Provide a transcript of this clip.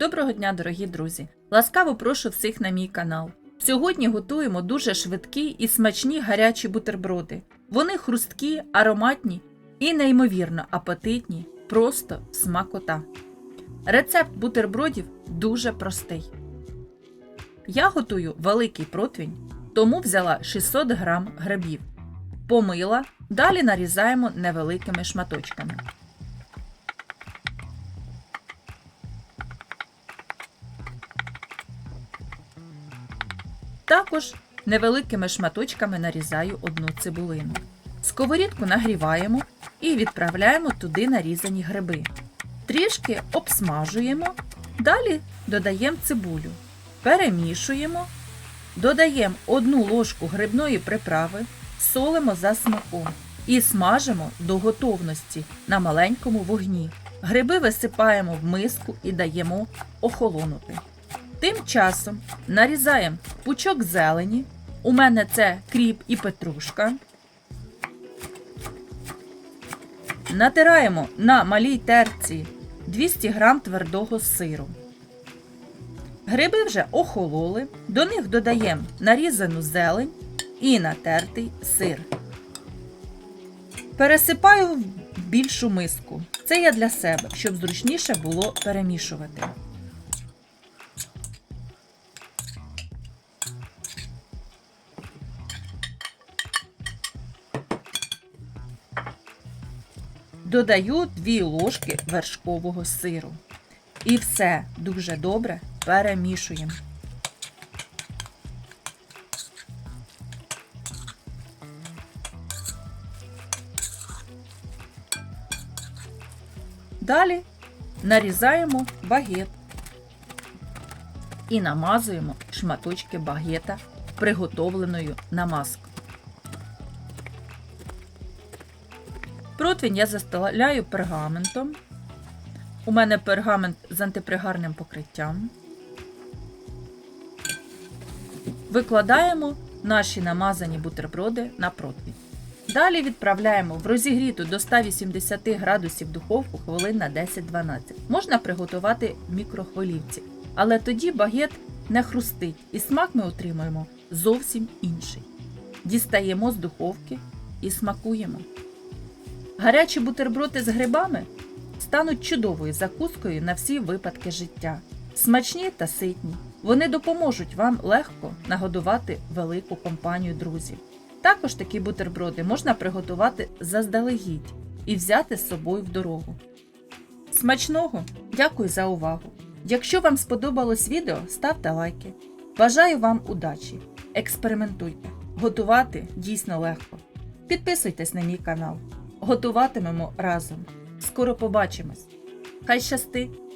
Доброго дня, дорогі друзі! Ласкаво прошу всіх на мій канал. Сьогодні готуємо дуже швидкі і смачні гарячі бутерброди. Вони хрусткі, ароматні і неймовірно апетитні, просто смакота. Рецепт бутербродів дуже простий. Я готую великий противень, тому взяла 600 г грибів. Помила, далі нарізаємо невеликими шматочками. Також невеликими шматочками нарізаю одну цибулину. Сковорідку нагріваємо і відправляємо туди нарізані гриби. Трішки обсмажуємо, далі додаємо цибулю, перемішуємо, додаємо одну ложку грибної приправи, солимо за смаком і смажимо до готовності на маленькому вогні. Гриби висипаємо в миску і даємо охолонути. Тим часом нарізаємо пучок зелені. У мене це кріп і петрушка. Натираємо на малій терці 200 г твердого сиру. Гриби вже охололи, до них додаємо нарізану зелень і натертий сир. Пересипаю в більшу миску. Це я для себе, щоб зручніше було перемішувати. Додаю 2 ложки вершкового сиру. І все дуже добре перемішуємо. Далі нарізаємо багет і намазуємо шматочки багета приготовленою намазкою. Противень я застеляю пергаментом. У мене пергамент з антипригарним покриттям. Викладаємо наші намазані бутерброди на противень. Далі відправляємо в розігріту до 180 градусів духовку хвилин на 10-12. Можна приготувати в мікрохвилівці, але тоді багет не хрустить і смак ми отримуємо зовсім інший. Дістаємо з духовки і смакуємо. Гарячі бутерброди з грибами стануть чудовою закускою на всі випадки життя. Смачні та ситні. Вони допоможуть вам легко нагодувати велику компанію друзів. Також такі бутерброди можна приготувати заздалегідь і взяти з собою в дорогу. Смачного! Дякую за увагу! Якщо вам сподобалось відео, ставте лайки. Бажаю вам удачі! Експериментуйте! Готувати дійсно легко. Підписуйтесь на мій канал. Готуватимемо разом. Скоро побачимось. Хай щастить!